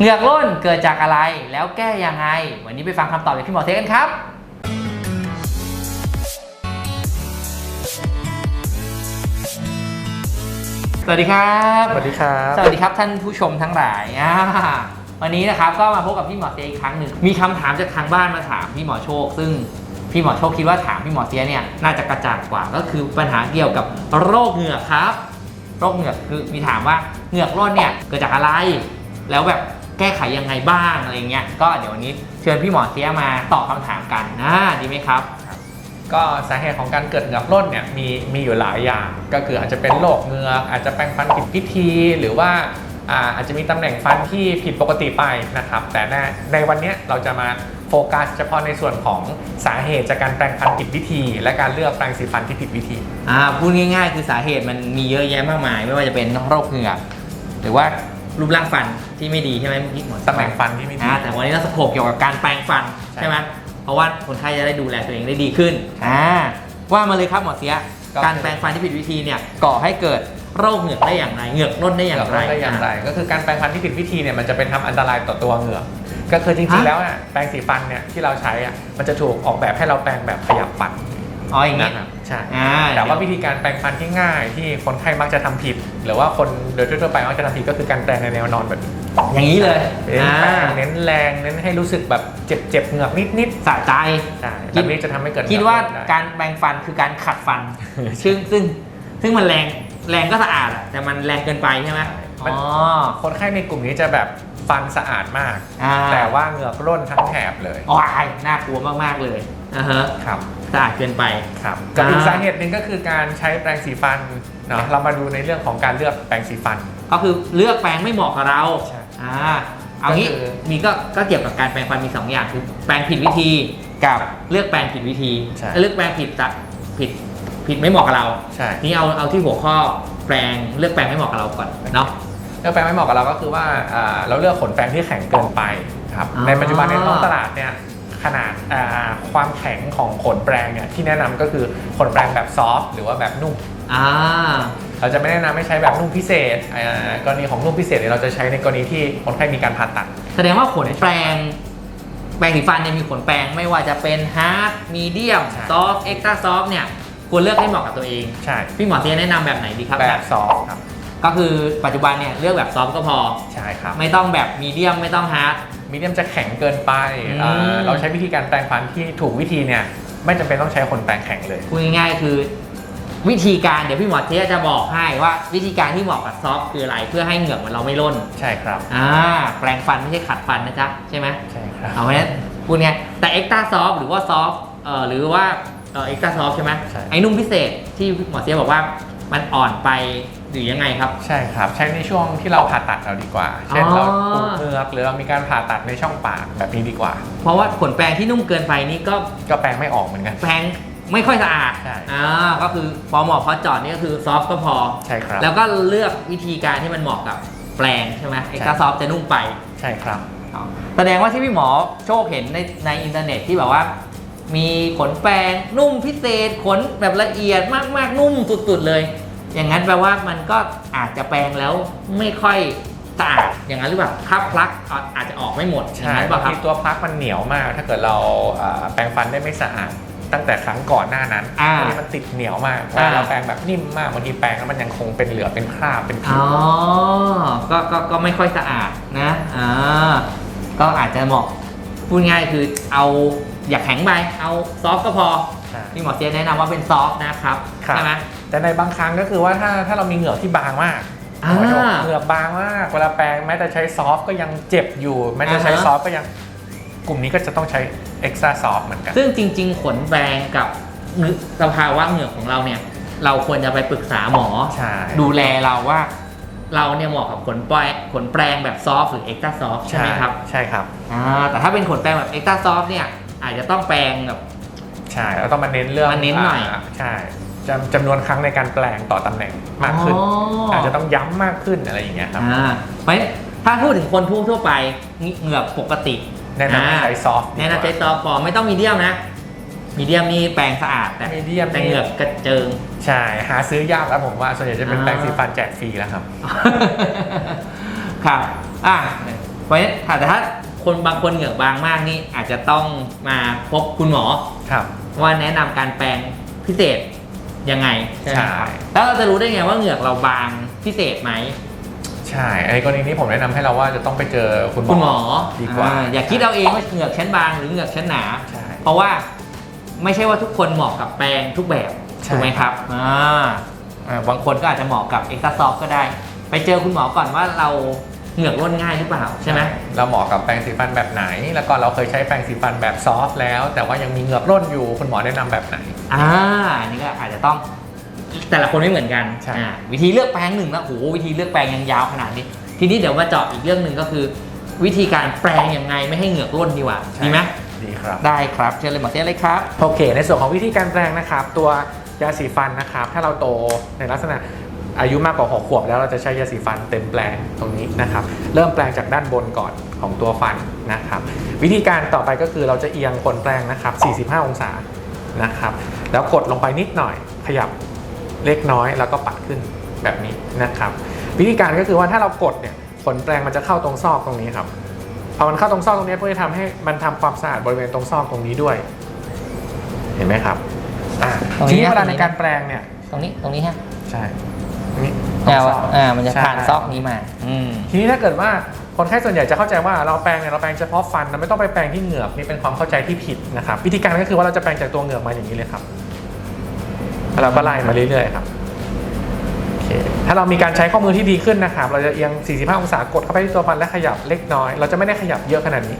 เหงือกร่นเกิดจากอะไรแล้วแก้ยังไง วันนี้ไปฟังคำตอบจากพี่หมอเทกันครับ สวัสดีครับ สวัสดีครับ สวัสดีครับท่านผู้ชมทั้งหลายอ่าวันนี้นะครับก็มาพบกับพี่หมอเตียอีกครั้งหนึ่งมีคำถามจากทางบ้านมาถามพี่หมอโชค ซึ่งพี่หมอโชคคิดว่าถามพี่หมอเตียเนี่ยน่าจะกระจ่างกว่าก็คือปัญหาเกี่ยวกับโรคเหงือกครับ โรคเหงือกคือมีถามว่าเหงือกร่นเนี่ยเกิดจากอะไร แล้วแบบ แก้ไขยังไงบ้างอะไรเงี้ยก็เดี๋ยววันนี้เชิญพี่หมอเตียมาตอบคำถามกันนะดีไหมครับ ก็สาเหตุของการเกิดเหงือกร่นเนี่ยมีมีอยู่หลายอย่าง ก็คืออาจจะเป็นโรคเหงือกอาจจะแปรงฟันผิดพิธีหรือว่าอ่าอาจจะมีตำแหน่งฟันที่ผิดปกติไปนะครับ แต่ในในวันเนี้ยเราจะมาโฟกัสเฉพาะในส่วนของสาเหตุจากการแปรงฟันผิดวิธี และการเลือกแปรงสีฟันที่ผิดวิธีอ่าพูดง่ายๆ คือสาเหตุมันมีเยอะแยะมากมาย ไม่ว่าจะเป็นโรคเหงือกหรือว่า รูปร่างฟันที่ไม่ดีใช่ไหมเมื่อกี้หมอตำแหน่งฟันที่ไม่ดีอ่าแต่วันนี้เราสโคปเกี่ยวกับการแปรงฟันใช่ใช่ไหมเพราะว่าคนไข้จะได้ดูแลตัวเองได้ดีขึ้นอ่าว่ามาเลยครับหมอเสียก็คือการแปรงฟันที่ผิดวิธีเนี่ยก่อให้เกิดโรคเหงือกได้อย่างไรเหงือกร่นได้อย่างไรได้อย่างไร ก็คือการแปรงฟันที่ผิดวิธีเนี่ยมันจะเป็นทำอันตรายต่อตัวเหงือก ก็คือจริงๆแล้วอะแปรงสีฟันเนี่ยที่เราใช้อะมันจะถูกออกแบบให้เราแปรงแบบขยับฟันอ๋ออย่างเงี้ยนะครับใช่อ่าแต่ว่าวิธีการแปรงฟันที่ง่ายที่คนไข้มักจะทำผิด หรือว่าคนโดยทั่วๆไปมักจะทำผิดก็คือการแปรงในแนวนอนแบบนี้อย่างนี้เลยเน้นอ่าแปรงเน้นแรงเน้นให้รู้สึกแบบเจ็บๆเหงือกนิดสะใจๆใช่คิดแบบนี้จะทำให้เกิดคิดว่าเหงือกร่นไการแปรงฟันคือการขัดฟัน ซึ่งซึ่งซึ่งมันแรงแรงก็สะอาดอะแต่มันแรงเกินไปใช่ไหมมัอ๋นอคนไข้ในกลุ่มนี้จะแบบฟันสะอาดมากอ่าแต่ว่าเหงือกร่นทั้งแถบเลยว้ายน่ากลัวมากๆเลยนะฮะครับสะอาดเกินไปครับกับอีกอ่าสาเหตุหนึ่งก็คือการใช้แปรงสีฟัน เนาะเรามาดูในเรื่องของการเลือกแปรงสีฟัน ก็คือเลือกแปรงไม่เหมาะกับเราใช่อ่าเอางี้ก็คือ มีก็ก็เกี่ยวกับการแปรงฟันมีสองอย่างคือแปรงผิดวิธีกับ เลือกแปรงผิดวิธีใช่ถ้าเลือกแปรงผิดจะผิดผิดไม่เหมาะกับเรา ใช่ นี่เอาเอาที่หัวข้อแปรงเลือกแปรงไม่เหมาะกับเราก่อนเนาะ เลือกแปรงไม่เหมาะกับเราก็คือว่าอ่าเราเลือกขนแปรงที่แข็งเกินไปครับอ๋อในปัจจุบันในท้องตลาดเนี่ยขนาดอ่าความแข็งของขนแปรงเนี่ยที่แนะนำก็คือขนแปรงแบบซอฟต์หรือว่าแบบนุ่ม อ่า เราจะไม่แนะนำให้ใช้แบบนุ่มพิเศษอ่ากรณีของนุ่มพิเศษเนี่ยเราจะใช้ในกรณีที่คนไข้มีการผ่าตัด แสดงว่าขนแปรงแปรงสีฟันเนี่ยมีขนแปรงไม่ว่าจะเป็นฮาร์ดมีเดียมใช่ ซอฟต์เอ็กซ์ตร้าซอฟต์เนี่ยควรเลือกให้เหมาะกับตัวเอง ใช่พี่หมอเตียแนะนำแบบไหนดีครับแบบซอฟต์ครับก็คือปัจจุบันเนี่ยเลือกแบบซอฟต์ก็พอ ใช่ครับ ไม่ต้องแบบมีเดียมไม่ต้องฮาร์ด มีเดียมจะแข็งเกินไปอืมอ่าเราใช้วิธีการแปรงฟันที่ถูกวิธีเนี่ยไม่จำเป็นต้องใช้ขนแปรงแข็งเลย พูดง่ายๆคือ วิธีการเดี๋ยวพี่หมอเตียจะบอกให้ว่า วิธีการที่เหมาะกับซอฟต์คืออะไรเพื่อให้เหงือกมันเราไม่ร่นใช่ครับ อ่าแปรงฟันไม่ใช่ขัดฟันนะจ๊ะใช่ไหมใช่ครับเอาไว้นะพูดไงแต่เอ็กซ์ตร้าซอฟหรือว่าซอฟเอ่อหรือว่าเอ่อเอ็กซ์ตร้าซอฟใช่ไหมใช่ ไอ้นุ่มพิเศษที่หมอเสียบอกว่ามันอ่อนไปหรือยังไงครับ ใช่ครับ ใช้ในช่วงที่เราผ่าตัดเราดีกว่า เช่นอ๋อเราปรุงเหงือกหรือเรามีการผ่าตัดในช่องปากแบบนี้ดีกว่า เพราะว่าขนแปรงที่นุ่มเกินไปนี่ก็ก็แปรงไม่ออกเหมือนกัน แปรง ไม่ค่อยสะอาดใช่ อ่าก็คือพอเหมาะพอเจอดนี่ก็คือซอฟก็พอ ใช่ครับ แล้วก็เลือกวิธีการที่มันเหมาะกับแปรงใช่ไหมเอ็กซ์ตร้าซอฟจะนุ่มไป ใช่ครับอ๋อแสดงว่าที่พี่หมอโชคเห็นในในอินเทอร์เน็ตที่แบบว่า มีขนแปรงนุ่มพิเศษขนแบบละเอียดมาก ๆ นุ่มสุด ๆ เลย อย่างนั้นแปลว่ามันก็อาจจะแปรงแล้วไม่ค่อยสะอาดอย่างนั้นหรือเปล่าถ้าพลักอาอาจจะออกไม่หมดอย่างใช่นั้นหรือเปบาล่างครัทีบตัวพลักมันเหนียวมาก ถ้าเกิดเราอ่าแปรงฟันได้ไม่สะอาด ตั้งแต่ครั้งก่อนหน้านั้นอ่าบางทีมันติดเหนียวมากเวอ่าลาเราแปรงแบบนิ่มมากบางทีแปรงแล้วมันยังคงเป็นเหลือเป็นคราบเป็นผิอ๋ว อก็ก็ก็ไม่ค่อยสะอาดนะอ่าก็อาจจะเหมาะพูดง่ายคือเอาอยากแข็งไปเอาซอฟต์ก็พอใช่พี่หมอเซียแนะนำว่าเป็นซอฟต์นะครับครับ ใช่ไหม แต่ในบางครั้งก็คือว่าถ้าถ้าเรามีเหงือกที่บางมากอ่าหมอจะบอกเหงือกบางมากเวลาแปรงแม้แต่ใช้ซอฟต์ก็ยังเจ็บอยู่แม้จะใช้อ่าฮะ ซอฟต์ก็ยังกลุ่มนี้ก็จะต้องใช้ เอ็กซ์ตร้าซอฟต์เหมือนกัน ซึ่งจริง ๆ ขนแปรงกับเหงือกสภาวะเหงือกของเราเนี่ย เราควรจะไปปรึกษาหมอ ใช่ ดูแลเราว่าเราเนี่ยเหมาะกับขนแปรงขนแปรงแบบซอฟต์หรือเอ็กซ์ตร้าซอฟต์ใช่ไหมครับใช่ครับอ่าแต่ถ้าเป็นขนแปรงแบบเอ็กซ์ตร้าซอฟต์เนี่ยอาจจะต้องแปรงแบบใช่เราต้องมาเน้นเรื่องมาเน้นหน่อยาใช่จำจำนวนครั้งในการแปลงต่อตำแหน่งมากขึ้นอ๋อออาจจะต้องย้ำมากขึ้นอะไรอย่างเงี้ยครับอ่าเพราะฉะนั้นถ้าพูดถึงคนทั่วๆไปเหงือกปกติ แนะนำให้ใช้ซอฟต์ดีกว่าแนะนำใช้ซอฟต์พอไม่ต้องมีเดียมนะมีเดียมนี่แปรงสะอาดแต่มีเดียมแต่เหงือกกระเจิง ใช่ หาซื้อยากแล้วผมว่าส่วนใหญ่จะเป็นอ่าแปรงสีฟันแจกฟรีแล้วครับ ครับอะเพราะฉะนั้นแต่ถ้าคนบางคนเหงือกบางมากนี่อาจจะต้องมาพบคุณหมอครับ ว่าแนะนำการแปลงพิเศษยังไงใช่ไหมครับใช่แล้วเราจะรู้ได้ไงว่าเหงือกเราบางพิเศษไหม ใช่ไอ้กรณีนี้ผมแนะนำให้เราว่าจะต้องไปเจอคุณหมอคุณหมอดีกว่า อ่อย่าคิดเอาเองว่าเหงือกชั้นบางหรือเหงือกชั้นหนา ใช่เพราะว่าไม่ใช่ว่าทุกคนเหมาะกับแปรงทุกแบบใช่ ถูกไหมครับอ่าอ่าบางคนก็อาจจะเหมาะกับเอ็กซ์ซอฟก็ได้ ไปเจอคุณหมอก่อนว่าเราเหงือกร่นง่ายหรือเปล่าใช่ไหมเราเหมาะกับแปรงสีฟันแบบไหน แล้วก็เราเคยใช้แปรงสีฟันแบบซอฟต์แล้ว แต่ว่ายังมีเหงือกร่นอยู่คุณหมอแนะนำแบบไหน อ่าอันนี่ก็อาจจะต้อง แต่ละคนไม่เหมือนกันใช่ อ่าวิธีเลือกแปรงหนึ่งนะโอ้โหวิธีเลือกแปรงยังยาวขนาดนี้ ทีนี้เดี๋ยวมาเจาะอีกเรื่องหนึ่งก็คือ วิธีการแปรงยังไงไม่ให้เหงือกร่นดีกว่าดีไหมดีครับ ได้ครับเชิญเลยหมอเตี้ยเลยครับ โอเค ในส่วนของวิธีการแปรงนะครับ ตัวยาสีฟันนะครับ ถ้าเราโตในลักษณะอายุมากกว่า6ขวบแล้วเราจะใช้ยาสีฟันเต็มแปลงตรงนี้นะครับ เริ่มแปลงจากด้านบนก่อนของตัวฟันนะครับ วิธีการต่อไปก็คือเราจะเอียงคนแปลงนะครับ 45 องศานะครับ แล้วกดลงไปนิดหน่อยขยับ เล็กน้อยแล้วก็ปัดขึ้นแบบนี้นะครับ วิธีการก็คือว่าถ้าเรากดเนี่ยขนแปลงมันจะเข้าตรงซอกตรงนี้ครับพอมันเข้าตรงซอกตรงนี้เพื่อจะทำให้มันทำความสะอาดบริเวณตรงซอกตรงนี้ด้วย เห็นไหมครับอ่าตรงนี้ทีนี้นะเวลาตรงนี้ในนะการแปลงเนี่ยตรงนี้ตรงนี้ฮะใช่นี่ตรงอ่าซว่าอกอ่ามันจะใช่ผ่านซอกนี้มา อืมทีนี้ถ้าเกิดว่าคนไข้ส่วนใหญ่จะเข้าใจว่าเราแปรงเนี่ยเราแปรงเฉพาะฟันเราไม่ต้องไปแปรงที่เหงือกนี่เป็นความเข้าใจที่ผิดนะครับวิธีการก็คือว่าเราจะแปรงจากตัวเหงือกมาอย่างนี้เลยครับ แล้วเราก็ไล่มาเรื่อยๆครับโอเคถ้าเรามีการใช้ข้อมือที่ดีขึ้นนะครับ เราจะเอียง 45 องศากดเข้าไปที่ตัวฟันและขยับเล็กน้อย เราจะไม่ได้ขยับเยอะขนาดนี้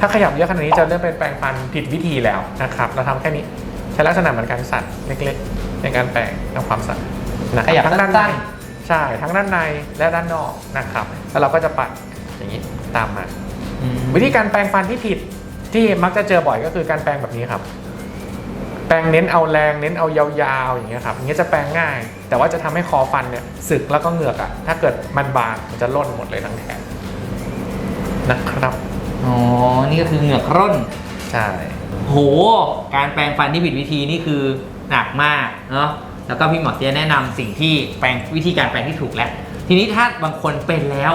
ถ้าขยับเยอะขนาดนี้จะเริ่มเป็นแปรงฟันผิดวิธีแล้วนะครับ เราทำแค่นี้ใช้ลักษณะเหมือนการสั่นเล็กๆ ในการแปรงทำความสะอาดนะคขยัรับบทั้งด้านในสั้นใช่ทั้งด้านในและด้านนอกนะครับ แล้วเราก็จะปัดอย่างนี้ตามมาอืมวิธีการแปรงฟันที่ผิดที่มักจะเจอบ่อยก็คือการแปรงแบบนี้ครับ แปรงเน้นเอาแรงเน้นเอายาวๆอย่างเงี้ยครับอย่างเงี้ยจะแปรงง่าย แต่ว่าจะทำให้คอฟันเนี่ยสึกแล้วก็เหงือกอะถ้าเกิดมันบางมันจะล่นหมดเลยทั้งแถบนะครับอ๋อนี่ก็คือเหงือกร่นใช่โห การแปรงฟันที่ผิดวิธีนี่คือหนักมากเนาะแล้วก็พี่หมอเตี้ยแนะนำสิ่งที่แปรงวิธีการแปรงที่ถูกแล้ว ทีนี้ถ้าบางคนเป็นแล้ว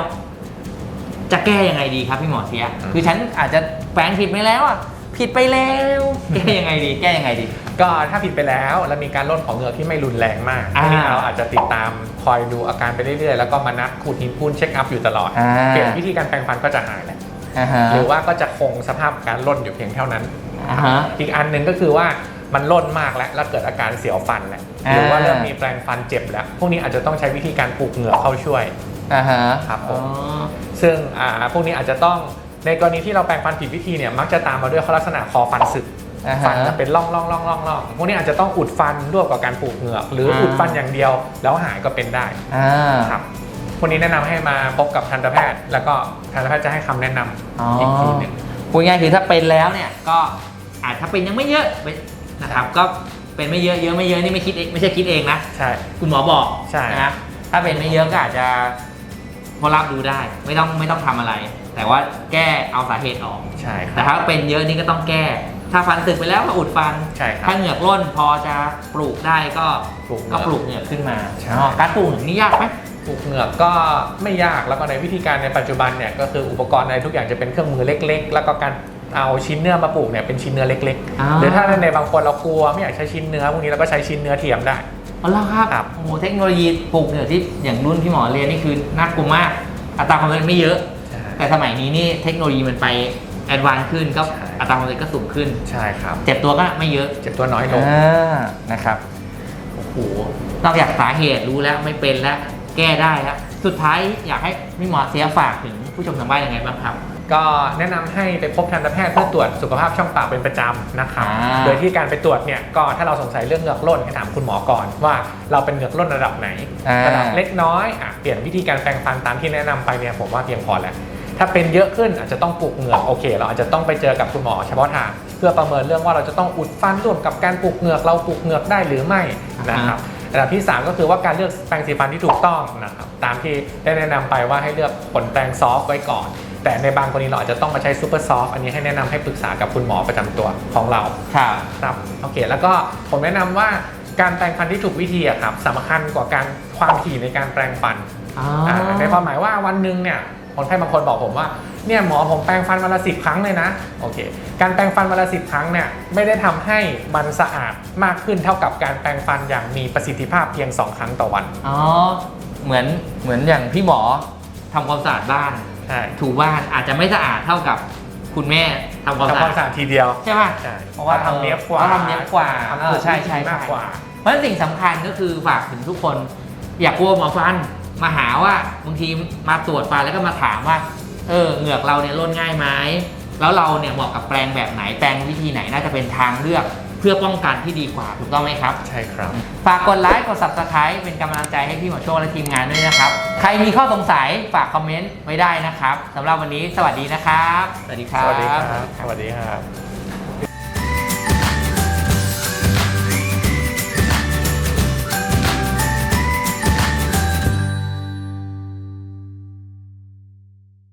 จะแก้ยังไงดีครับพี่หมอเตี้ยคือฉันอาจจะแปรงผิดไปแล้วอะ ผิดไปแล้วแก้ยังไงดี แก้ยังไงดี ก็ถ้าผิดไปแล้วแล้วมีการล่นของเหงือกที่ไม่รุนแรงมากอ่าอันนี้เราอาจจะติดตามคอยดูอาการไปเรื่อยๆ แล้วก็มานัดขูดหินปูนเช็คอัพอยู่ตลอด อ่าเปลี่ยนวิธีการแปรงฟันก็จะหายแหละอ่าฮะหรือว่าก็จะคงสภาพการล่นอยู่เพียงเท่านั้น อ่าฮะ อีกอันหนึ่งก็คือว่ามันล่นมากแล้วแล้วเกิดอาการเสียวฟันแล้วอ่า หรือว่าเริ่มมีแปรงฟันเจ็บแล้ว พวกนี้อาจจะต้องใช้วิธีการปลูกเหงือกเข้าช่วย อ่าฮะครับผมอ๋อซึ่งอ่าพวกนี้อาจจะต้อง ในกรณีที่เราแปรงฟันผิดวิธีเนี่ยมักจะตามมาด้วยลักษณะคอฟันสึกอ่าฟันฮะจะเป็นร่องร่องร่องร่องร่องพวกนี้อาจจะต้องอุดฟันร่วมกับการปลูกเหงือก หรืออ่าอุดฟันอย่างเดียวแล้วหายก็เป็นได้อ่าครับพวกนี้แนะนำให้มาพบกับทันตแพทย์ แล้วก็ทันตแพทย์จะให้คำแนะนำอ๋ออีกทีหนึ่งพูดง่ายๆคือถ้าเป็นแล้วเนี่ยก็อาจถ้าเป็นยังไม่เยอะไม่นะครับก็เป็นไม่เยอะเยอะไม่เยอะนี่ไม่คิดเองไม่ใช่คิดเองนะใช่คุณหมอบอกใช่นะครับถ้าเป็นไม่เยอะก็อาจจะพอรับดูได้ ไม่ต้องไม่ต้องทำอะไร แต่ว่าแก้เอาสาเหตุออก ใช่คแต่รับ ถ้าเป็นเยอะนี่ก็ต้องแก้ ถ้าฟันสึกไปแล้วก็อุดฟัน ใช่ครับ ถ้าเหงือกร่นพอจะปลูกได้ก็ปลูกเหงืก็อกปลูกเหงือกขึ้นมาใช่ อ๋อการปลูกเหงือกนี่ยากไหม ปลูกเหงือกก็ไม่ยากแล้วก็ในวิธีการในปัจจุบันเนี่ยก็คืออุปกรณ์อะไรทุกอย่างจะเป็นเครื่องมือเล็ก ๆ แล้วก็การเอาชิ้นเนื้อมาปลูกเนี่ยเป็นชิ้นเนื้อเล็กอ่า ๆ หรือถ้าในบางคนเรากลัวไม่อยากใช้ชิ้นเนื้อพวกนี้เราก็ใช้ชิ้นเนื้อเทียมได้อ๋อเหรอครับครับ โอ้โหเทคโนโลยีปลูกเหงือกที่อย่างรุ่นที่หมอเรียนนี่คือน่ากลัวมาก อัตราความสำเร็จไม่เยอะ แต่สมัยนี้นี่เทคโนโลยีมันไปแอดวานซ์ขึ้นก็ใช่ อัตราความสำเร็จก็สูงขึ้น ใช่ครับ เจ็บตัวก็ไม่เยอะเจ็บตัวน้อยลงอ่านะครับ โอ้โหนอกจากสาเหตุรู้แล้วไม่เป็นแล้วแก้ได้แล้วสุดท้ายอยากให้พี่หมอเสียฝากถึงผู้ชมทางบ้านยังไงบ้างครับ ก็แนะนำให้ไปพบทันตแพทย์เพื่อตรวจสุขภาพช่องปากเป็นประจำนะครับ อ่า โดยที่การไปตรวจเนี่ยก็ถ้าเราสงสัยเรื่องเหงือกร่นให้ถามคุณหมอก่อนว่าเราเป็นเหงือกร่นระดับไหน อ่า ระดับเล็กน้อยอะเปลี่ยนวิธีการแปรงฟันตามที่แนะนำไปเนี่ยผมว่าเพียงพอแล้ว ถ้าเป็นเยอะขึ้นอาจจะต้องปลูกเหงือกโอเค เราอาจจะต้องไปเจอกับคุณหมอเฉพาะทาง เพื่อประเมินเรื่องว่าเราจะต้องอุดฟันร่วมกับการปลูกเหงือกเราปลูกเหงือกได้หรือไม่นะครับระดับที่ 3 ก็คือว่าการเลือกแปรงสีฟันที่ถูกต้องนะครับตามที่ได้แนะนำไปว่าให้เลือกผลแปรงซอฟต์ไว้ก่อน แต่ในบางกรณีเราอาจจะต้องมาใช้ซูเปอร์ซอฟต์อันนี้ให้แนะนำให้ปรึกษากับคุณหมอประจำตัวของเราครับครับโอเค แล้วก็ผมแนะนำว่าการแปรงฟันที่ถูกวิธีอะครับสำคัญกว่าการความถี่ในการแปรงฟันอ๋ออ่าในความหมายว่าวันหนึ่งเนี่ย คนไข้บางคนบอกผมว่าเนี่ยหมอผมแปรงฟันวันละสิบครั้งเลยนะโอเคการแปรงฟันวันละสิบครั้งเนี่ยไม่ได้ทำให้มันสะอาดมากขึ้นเท่ากับการแปรงฟันอย่างมีประสิทธิภาพเพียง 2 ครั้งต่อวันอ๋อเหมือนเหมือนอย่างพี่หมอทำความสะอาดบ้านใช่ถูบ้านอาจจะไม่สะอาดเท่ากับคุณแม่ทำความทำสะความอาดสะอาดทีเดียวใช่ป่ะใช่เพราะว่าทำเนียบกว่าเขาทำเนียบกว่าทำเออใช่ใช่ถูกวิธีมากกว่า เพราะฉะนั้นสิ่งสำคัญก็คือฝากถึงทุกคน อย่ากลัวหมอฟัน มาหาว่าบางทีมาตรวจฟันแล้วก็มาถามว่า เออเหงือกเราเนี่ยร่นง่ายไหมแล้วเราเนี่ยเหมาะกับแปรงแบบไหนแปรงวิธีไหนน่าจะเป็นทางเลือกเพื่อป้องกันที่ดีกว่าถูกต้องไหมครับ ใช่ครับ ฝากกดไลค์กด subscribe เป็นกำลังใจให้พี่หมอโชคและทีมงานด้วยนะครับ ใครมีข้อสงสัยฝากคอมเมนต์ไว้ได้นะครับสำหรับวันนี้สวัสดีนะครับ สวัสดีครับ สวัสดีครับสวัสดีครับ